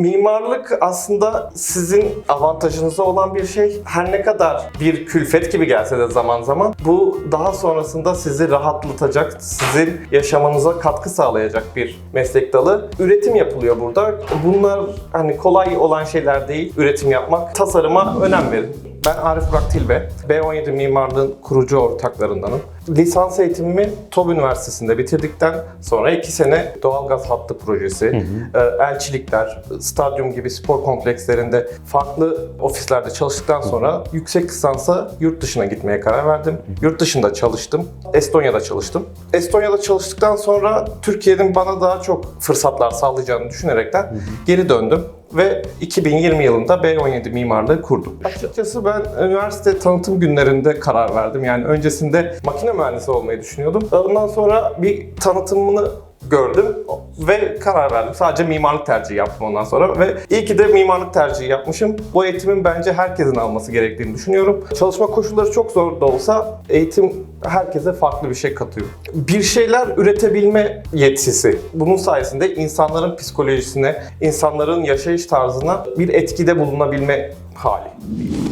Mimarlık aslında sizin avantajınıza olan bir şey. Her ne kadar bir külfet gibi gelse de zaman zaman bu daha sonrasında sizi rahatlatacak, sizin yaşamanıza katkı sağlayacak bir meslek dalı. Üretim yapılıyor burada. Bunlar hani kolay olan şeyler değil. Üretim yapmak. Tasarıma önem verin. Ben Arif Burak Tilbe, B17 Mimarlığın kurucu ortaklarındanım. Lisans eğitimimi TOB Üniversitesi'nde bitirdikten sonra 2 sene doğalgaz hattı projesi, e, elçilikler, stadyum gibi spor komplekslerinde farklı ofislerde çalıştıktan sonra yüksek lisansa yurt dışına gitmeye karar verdim. Yurt dışında çalıştım. Estonya'da çalıştım. Estonya'da çalıştıktan sonra Türkiye'nin bana daha çok fırsatlar sağlayacağını düşünerekten geri döndüm ve 2020 yılında B17 mimarlığı kurdum. Açıkçası ben üniversite tanıtım günlerinde karar verdim. Yani öncesinde makine mühendisi olmayı düşünüyordum. Ondan sonra bir tanıtımını gördüm ve karar verdim. Sadece mimarlık tercihi yaptım ondan sonra ve iyi ki de mimarlık tercihi yapmışım. Bu eğitimin bence herkesin alması gerektiğini düşünüyorum. Çalışma koşulları çok zor da olsa eğitim herkese farklı bir şey katıyor. Bir şeyler üretebilme yetisi. Bunun sayesinde insanların psikolojisine, insanların yaşayış tarzına bir etkide bulunabilme hali.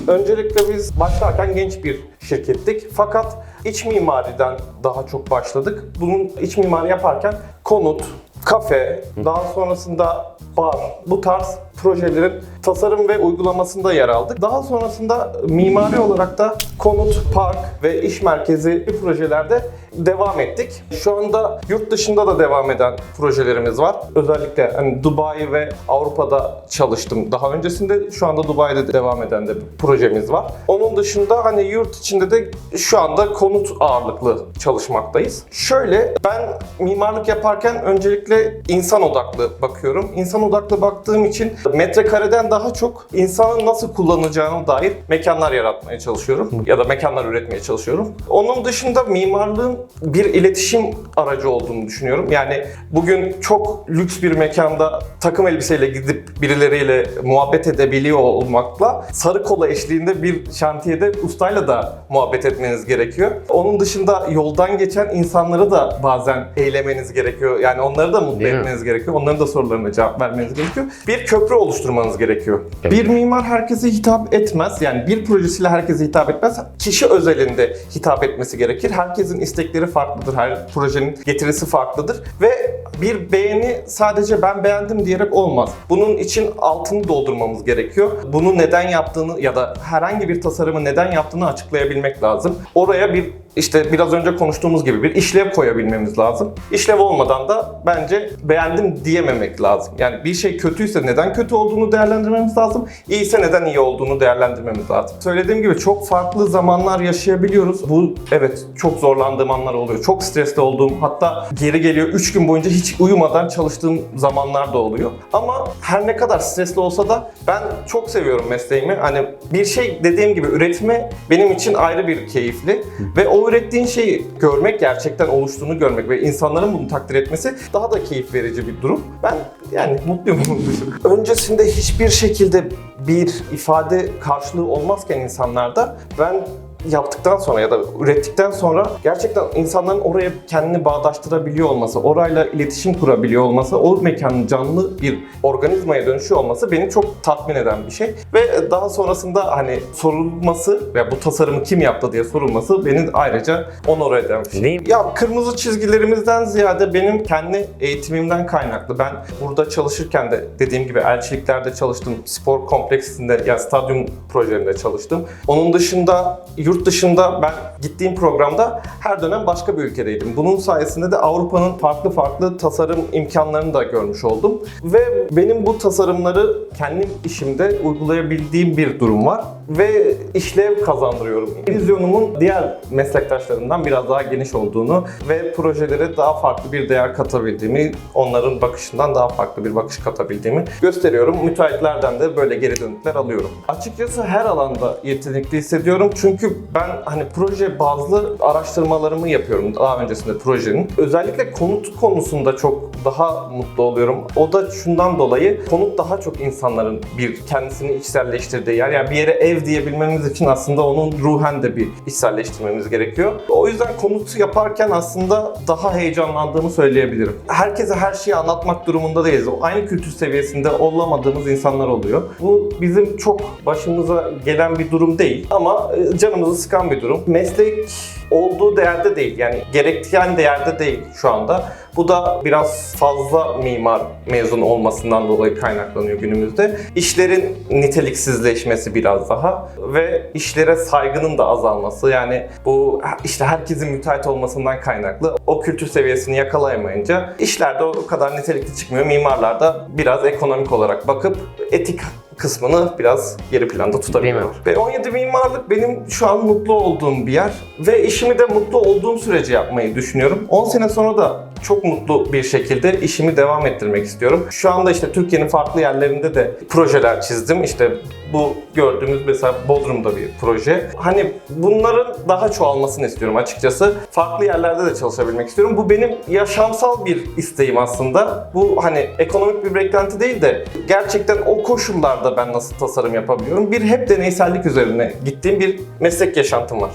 Öncelikle biz başlarken genç bir şirkettik. Fakat iç mimariden daha çok başladık. Bunun iç mimari yaparken konut, kafe, daha sonrasında bar, bu tarz projelerin tasarım ve uygulamasında yer aldık. Daha sonrasında mimari olarak da konut, park ve iş merkezi projelerde devam ettik. Şu anda yurt dışında da devam eden projelerimiz var. Özellikle hani Dubai ve Avrupa'da çalıştım daha öncesinde. Şu anda Dubai'de devam eden de bir projemiz var. Onun dışında hani yurt içinde de şu anda konut ağırlıklı çalışmaktayız. Şöyle ben mimarlık yaparken öncelikle insan odaklı bakıyorum. İnsan odaklı baktığım için metrekareden daha çok insanın nasıl kullanacağına dair mekanlar yaratmaya çalışıyorum. Ya da mekanlar üretmeye çalışıyorum. Onun dışında mimarlığın bir iletişim aracı olduğunu düşünüyorum. Yani bugün çok lüks bir mekanda takım elbiseyle gidip birileriyle muhabbet edebiliyor olmakla sarı kola eşliğinde bir şantiyede ustayla da muhabbet etmeniz gerekiyor. Onun dışında yoldan geçen insanları da bazen eylemeniz gerekiyor. Yani onları da mutlu Değil mi? etmeniz gerekiyor. Onların da sorularına cevap vermeniz gerekiyor. Bir köprü oluşturmanız gerekiyor. Evet. Bir mimar herkese hitap etmez. Yani bir projesiyle herkese hitap etmez. Kişi özelinde hitap etmesi gerekir. Herkesin istekleri farklıdır. Her projenin getirisi farklıdır. Ve bir beğeni sadece ben beğendim diyerek olmaz. Bunun için altını doldurmamız gerekiyor. Bunu neden yaptığını ya da herhangi bir tasarımı neden yaptığını açıklayabilmek lazım. Oraya bir işte biraz önce konuştuğumuz gibi bir işlev koyabilmemiz lazım. İşlev olmadan da bence beğendim diyememek lazım. Yani bir şey kötüyse neden kötü olduğunu değerlendirmemiz lazım. İyiyse neden iyi olduğunu değerlendirmemiz lazım. Söylediğim gibi çok farklı zamanlar yaşayabiliyoruz. Bu evet çok zorlandığım anlar oluyor. Çok stresli olduğum hatta geri geliyor 3 gün boyunca hiç uyumadan çalıştığım zamanlar da oluyor. Ama her ne kadar stresli olsa da ben çok seviyorum mesleğimi. Hani bir şey dediğim gibi üretme benim için ayrı bir keyifli ve o ürettiğin şeyi görmek, gerçekten oluştuğunu görmek ve insanların bunu takdir etmesi daha da keyif verici bir durum. Ben yani mutluyum bunun dışında. Öncesinde hiçbir şekilde bir ifade karşılığı olmazken insanlarda ben yaptıktan sonra ya da ürettikten sonra gerçekten insanların oraya kendini bağdaştırabiliyor olması, orayla iletişim kurabiliyor olması, o mekanın canlı bir organizmaya dönüşüyor olması beni çok tatmin eden bir şey. Ve daha sonrasında hani sorulması ve bu tasarımı kim yaptı diye sorulması beni ayrıca onore eden bir şey. Neyim? Ya kırmızı çizgilerimizden ziyade benim kendi eğitimimden kaynaklı. Ben burada çalışırken de dediğim gibi elçiliklerde çalıştım. Spor kompleksinde yani stadyum projelerinde çalıştım. Onun dışında yurt dışında ben gittiğim programda her dönem başka bir ülkedeydim. Bunun sayesinde de Avrupa'nın farklı farklı tasarım imkanlarını da görmüş oldum. Ve benim bu tasarımları kendi işimde uygulayabildiğim bir durum var. Ve işlev kazandırıyorum. Vizyonumun diğer meslektaşlarımdan biraz daha geniş olduğunu ve projelere daha farklı bir değer katabildiğimi, onların bakışından daha farklı bir bakış katabildiğimi gösteriyorum. Müteahhitlerden de böyle geri dönütler alıyorum. Açıkçası her alanda yetenekli hissediyorum çünkü Ben hani proje bazlı araştırmalarımı yapıyorum daha öncesinde projenin. Özellikle konut konusunda çok daha mutlu oluyorum. O da şundan dolayı konut daha çok insanların bir kendisini içselleştirdiği yer. Yani bir yere ev diyebilmemiz için aslında onun ruhen de bir içselleştirmemiz gerekiyor. O yüzden konut yaparken aslında daha heyecanlandığımı söyleyebilirim. Herkese her şeyi anlatmak durumunda değiliz. Aynı kültür seviyesinde olamadığımız insanlar oluyor. Bu bizim çok başımıza gelen bir durum değil ama e, canımızı sıkan bir durum. Meslek olduğu değerde değil yani gerektiren değerde değil şu anda. Bu da biraz fazla mimar mezun olmasından dolayı kaynaklanıyor günümüzde. İşlerin niteliksizleşmesi biraz daha ve işlere saygının da azalması. Yani bu işte herkesin müteahhit olmasından kaynaklı. O kültür seviyesini yakalayamayınca işlerde o kadar nitelikli çıkmıyor. Mimarlar da biraz ekonomik olarak bakıp etik kısmını biraz geri planda tutabiliyor. Ve 17 mimarlık benim şu an mutlu olduğum bir yer ve işimi de mutlu olduğum sürece yapmayı düşünüyorum. 10 sene sonra da çok mutlu bir şekilde işimi devam ettirmek istiyorum. Şu anda işte Türkiye'nin farklı yerlerinde de projeler çizdim. İşte bu gördüğümüz mesela Bodrum'da bir proje. Hani bunların daha çoğalmasını istiyorum açıkçası. Farklı yerlerde de çalışabilmek istiyorum. Bu benim yaşamsal bir isteğim aslında. Bu hani ekonomik bir beklenti değil de gerçekten o koşullarda ben nasıl tasarım yapabiliyorum? Bir hep deneysellik üzerine gittiğim bir meslek yaşantım var.